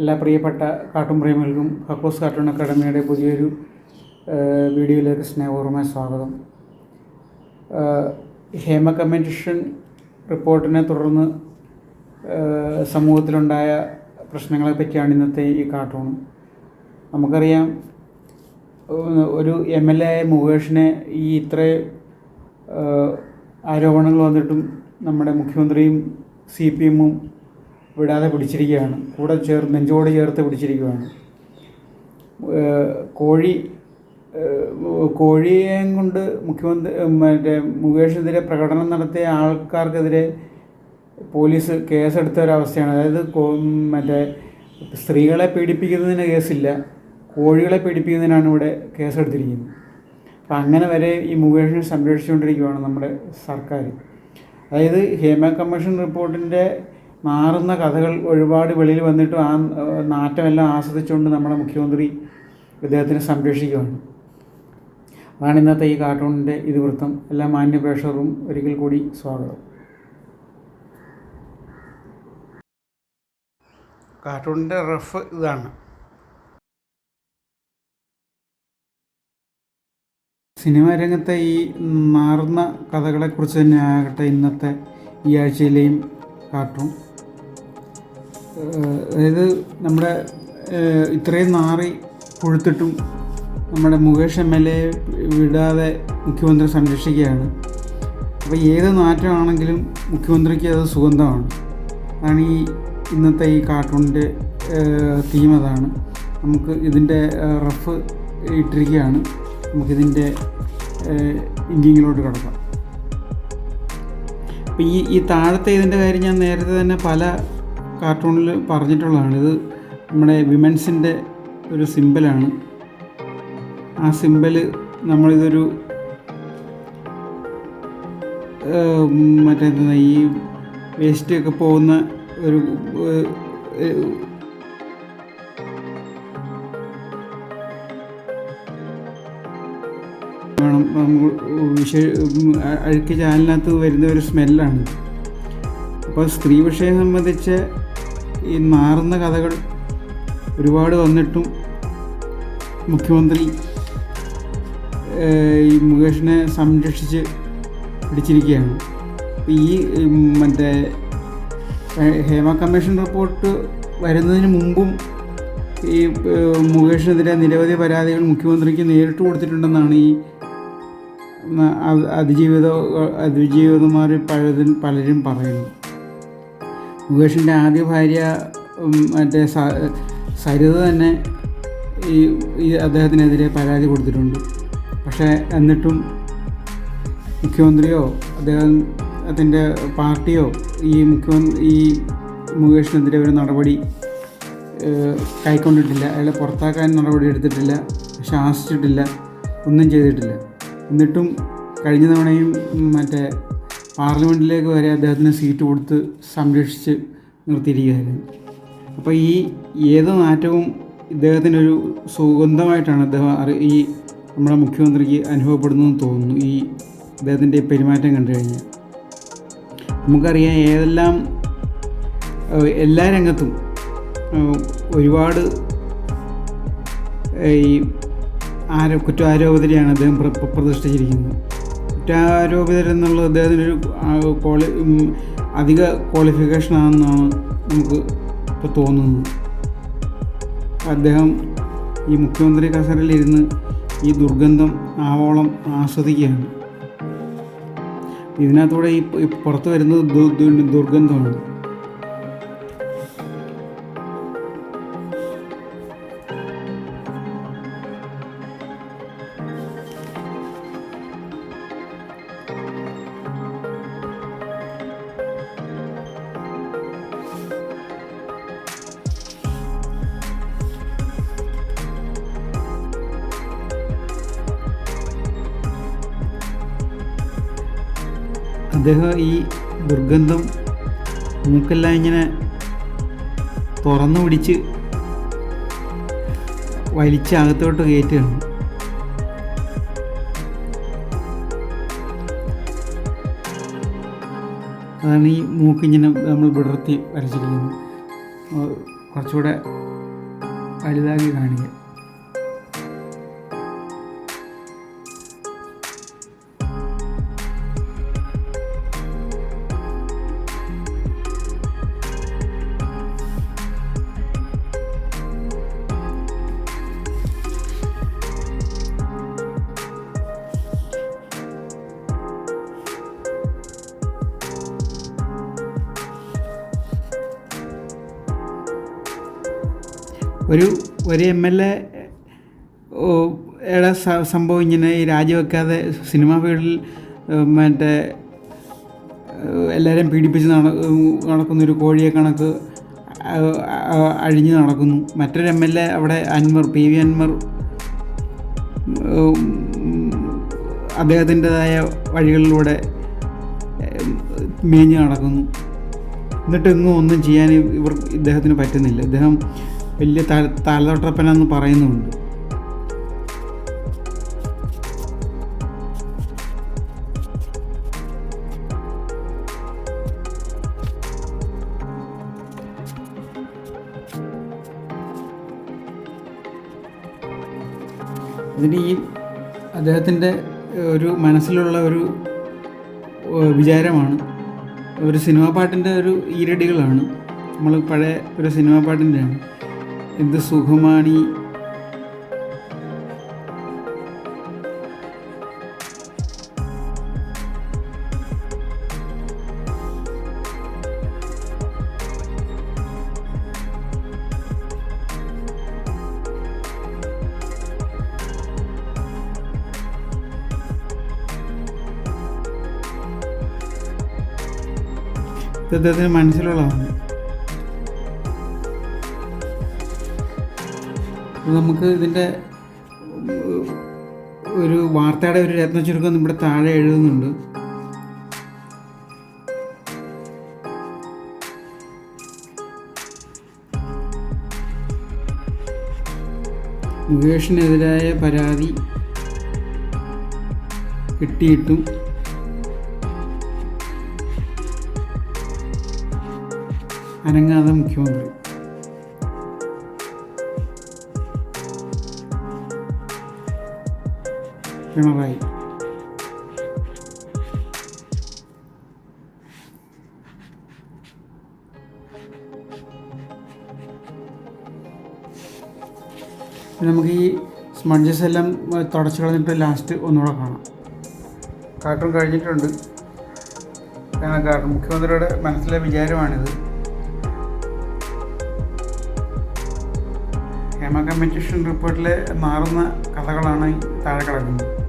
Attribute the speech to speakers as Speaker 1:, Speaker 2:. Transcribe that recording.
Speaker 1: എല്ലാ പ്രിയപ്പെട്ട cartoon പ്രേമികൾക്കും കക്കോസ് cartoon അക്കാഡമിയുടെ പുതിയൊരു വീഡിയോയിലേക്ക് സ്നേഹപൂർവമായ സ്വാഗതം. ഹേമ കമ്മീഷൻ റിപ്പോർട്ടിനെ തുടർന്ന് സമൂഹത്തിലുണ്ടായ പ്രശ്നങ്ങളെ പറ്റിയാണ് ഇന്നത്തെ ഈ കാർട്ടൂൺ. നമുക്കറിയാം ഒരു എം എൽ എ ആയ മുകേഷിനെ ഈ ഇത്ര ആരോപണങ്ങൾ വന്നിട്ടും നമ്മുടെ മുഖ്യമന്ത്രിയും സി പി എമ്മും വിടാതെ പിടിച്ചിരിക്കുകയാണ്. കൂടെ ചേർ നെഞ്ചോട് ചേർത്ത് പിടിച്ചിരിക്കുകയാണ്. കോഴി കോഴിയെ കൊണ്ട് മുഖ്യമന്ത്രി മറ്റേ മുകേഷിനെതിരെ പ്രകടനം നടത്തിയ ആൾക്കാർക്കെതിരെ പോലീസ് കേസെടുത്ത ഒരവസ്ഥയാണ് അതായത് മറ്റേ സ്ത്രീകളെ പീഡിപ്പിക്കുന്നതിന് കേസില്ല കോഴികളെ പീഡിപ്പിക്കുന്നതിനാണ് ഇവിടെ കേസെടുത്തിരിക്കുന്നത്. അപ്പം അങ്ങനെ വരെ ഈ മുകേഷിനെ സംരക്ഷിച്ചുകൊണ്ടിരിക്കുകയാണ് നമ്മുടെ സർക്കാർ അതായത് ഹേമ കമ്മീഷൻ റിപ്പോർട്ടിന്റെ മാറുന്ന കഥകൾ ഒരുപാട് വെളിയിൽ വന്നിട്ടും ആ നാറ്റമെല്ലാം ആസ്വദിച്ചുകൊണ്ട് നമ്മുടെ മുഖ്യമന്ത്രി ഇദ്ദേഹത്തിനെ സംരക്ഷിക്കുകയാണ്. അതാണ് ഇന്നത്തെ ഈ കാർട്ടൂണിന്റെ ഇതിവൃത്തം. എല്ലാ മാന്യ പ്രേക്ഷകരും ഒരിക്കൽ കൂടി സ്വാഗതം. കാർട്ടൂണിന്റെ റഫ് ഇതാണ്. സിനിമാ രംഗത്തെ ഈ മാറുന്ന കഥകളെക്കുറിച്ച് തന്നെ ആകട്ടെ ഇന്നത്തെ ഈ ആഴ്ചയിലെയും കാർട്ടൂൺ. അതായത് നമ്മുടെ ഇത്രയും നാറി കൊഴുത്തിട്ടും നമ്മുടെ മുകേഷ് എം എൽ എ വിടാതെ മുഖ്യമന്ത്രി സംരക്ഷിക്കുകയാണ്. അപ്പോൾ ഏത് നാറ്റമാണെങ്കിലും മുഖ്യമന്ത്രിക്ക് അത് സുഗന്ധമാണ്. അതാണ് ഈ ഇന്നത്തെ ഈ കാർട്ടൂണിന്റെ തീം അതാണ്. നമുക്ക് ഇതിന്റെ റഫ് ഇട്ടിരിക്കുകയാണ്. നമുക്കിതിന്റെ ഇങ്കിങ്ങിലോട്ട് കിടക്കാം. അപ്പോൾ ഈ ഈ താഴത്തെ ഇതിന്റെ കാര്യം ഞാൻ നേരത്തെ തന്നെ പല കാർട്ടൂണിൽ പറഞ്ഞിട്ടുള്ളതാണ്. ഇത് നമ്മുടെ വിമൻസിന്റെ ഒരു സിമ്പലാണ് ആ സിമ്പൽ നമ്മളിതൊരു മറ്റേ ഈ വേസ്റ്റ് ഒക്കെ പോകുന്ന ഒരു വിഷ അഴുക്ക് ചാലിനകത്ത് വരുന്ന ഒരു സ്മെല്ലാണ് അപ്പോൾ സ്ത്രീ വിഷയം സംബന്ധിച്ച് ഈ മാറുന്ന കഥകൾ ഒരുപാട് വന്നിട്ടും മുഖ്യമന്ത്രി ഈ മുകേഷിനെ സംരക്ഷിച്ച് പിടിച്ചിരിക്കുകയാണ്. ഈ മറ്റേ ഹേമ കമ്മീഷൻ റിപ്പോർട്ട് വരുന്നതിന് മുമ്പും ഈ മുകേഷിനെതിരെ നിരവധി പരാതികൾ മുഖ്യമന്ത്രിക്ക് നേരിട്ട് കൊടുത്തിട്ടുണ്ടെന്നാണ് ഈ അതിജീവിത അതിജീവിതമാർ പലതും പലരും പറയുന്നു മുകേഷിന്റെ ആദ്യ ഭാര്യ മറ്റേ സരിത തന്നെ ഈ ഈ അദ്ദേഹത്തിനെതിരെ പരാതി കൊടുത്തിട്ടുണ്ട്. പക്ഷേ എന്നിട്ടും മുഖ്യമന്ത്രിയോ അദ്ദേഹം അതിന്റെ പാർട്ടിയോ ഈ മുഖ്യമന്ത്രി ഈ മുകേഷിനെതിരെ ഒരു നടപടി കൈക്കൊണ്ടിട്ടില്ല. അയാളെ പുറത്താക്കാൻ നടപടി എടുത്തിട്ടില്ല ശാസിച്ചിട്ടില്ല ഒന്നും ചെയ്തിട്ടില്ല. എന്നിട്ടും കഴിഞ്ഞ തവണയും മറ്റേ പാർലമെന്റിലേക്ക് വരെ അദ്ദേഹത്തിന് സീറ്റ് കൊടുത്ത് സംരക്ഷിച്ച് നിർത്തിയിരിക്കുകയായിരുന്നു. അപ്പോൾ ഈ ഏത് നാറ്റവും ഇദ്ദേഹത്തിനൊരു സുഗന്ധമായിട്ടാണ് അദ്ദേഹം ഈ നമ്മുടെ മുഖ്യമന്ത്രിക്ക് അനുഭവപ്പെടുന്നതെന്ന് തോന്നുന്നു ഈ അദ്ദേഹത്തിന്റെ പെരുമാറ്റം കണ്ടു കഴിഞ്ഞാൽ. നമുക്കറിയാം ഏതെല്ലാം എല്ലാ രംഗത്തും ഒരുപാട് ഈ ആരോ കുറ്റാരോപിതരെയാണ് അദ്ദേഹം പ്ര- പ്ര- പ്രതിഷ്ഠിച്ചിരിക്കുന്നത് കുറ്റാരോപിതരെന്നുള്ളത് അദ്ദേഹത്തിന്റെ ഒരു ക്വാളി അധിക ക്വാളിഫിക്കേഷൻ ആണെന്നാണ് നമുക്ക് ഇപ്പോൾ തോന്നുന്നത്. അദ്ദേഹം ഈ മുഖ്യമന്ത്രി കസറിലിരുന്ന് ഈ ദുർഗന്ധം ആവോളം ആസ്വദിക്കുകയാണ്. ഇതിനകത്തൂടെ ഈ പുറത്ത് വരുന്നത് ദുർഗന്ധമാണ്. അദ്ദേഹം ഈ ദുർഗന്ധം മൂക്കെല്ലാം ഇങ്ങനെ തുറന്നു പിടിച്ച് വലിച്ച് അകത്തോട്ട് കയറ്റുകയാണ്. അതാണ് ഈ മൂക്കിങ്ങനെ നമ്മൾ വിടർത്തി വരച്ചിരിക്കുന്നത്. കുറച്ചുകൂടെ വലുതാക്കി കാണിക്കാം. ഒരു ഒരു എം എൽ എ യുടെ സംഭവം ഇങ്ങനെ ഈ രാജിവെക്കാതെ സിനിമാ ഫീൽഡിൽ മറ്റേ എല്ലാവരെയും പീഡിപ്പിച്ച് നടക്കുന്ന ഒരു കോഴിയെ കണക്ക് അഴിഞ്ഞ് നടക്കുന്നു. മറ്റൊരു എം എൽ എ അവിടെ അൻവർ പി വി അൻവർ അദ്ദേഹത്തിന്റെതായ വഴികളിലൂടെ മേഞ്ഞ് നടക്കുന്നു. എന്നിട്ടെങ്ങും ഒന്നും ചെയ്യാൻ ഇവർ ഇദ്ദേഹത്തിന് പറ്റുന്നില്ല. ഇദ്ദേഹം വലിയ തല തലതൊട്ടപ്പനെന്ന് പറയുന്നുമുണ്ട് അതിന് ഈ അദ്ദേഹത്തിന്റെ ഒരു മനസ്സിലുള്ള ഒരു വിചാരമാണ്. ഒരു സിനിമാ പാട്ടിന്റെ ഒരു ഈരടികളാണ്. നമ്മൾ പഴയ ഒരു സിനിമാ പാട്ടിന്റെയാണ്. എന്ത് സുഖമാണി? ഇത് അദ്ദേഹത്തിന് മനസ്സിലുള്ളതാണ്? നമുക്ക് ഇതിന്റെ ഒരു വാർത്തയുടെ ഒരു രത്ന ചുരുക്കം നമ്മുടെ താഴെ എഴുതുന്നുണ്ട്. മുകേഷിനെതിരായ പരാതി കിട്ടിയിട്ടും അനങ്ങാതെ മുഖ്യമന്ത്രി. പിണറായി. നമുക്ക് ഈ സ്മഡ്ജസ് എല്ലാം തുടച്ചു കളഞ്ഞിട്ട് ലാസ്റ്റ് ഒന്നുകൂടെ കാണാം. കാർട്ടൂൺ കഴിഞ്ഞിട്ടുണ്ട്. കാരണം കാർട്ടൂൺ. മുഖ്യമന്ത്രിയുടെ മനസ്സിലെ വിചാരമാണിത്. ഹേമ കമ്മിറ്റേഷൻ റിപ്പോർട്ടിലെ മാറുന്ന കഥകളാണ് താഴെ കിടക്കുന്നത്.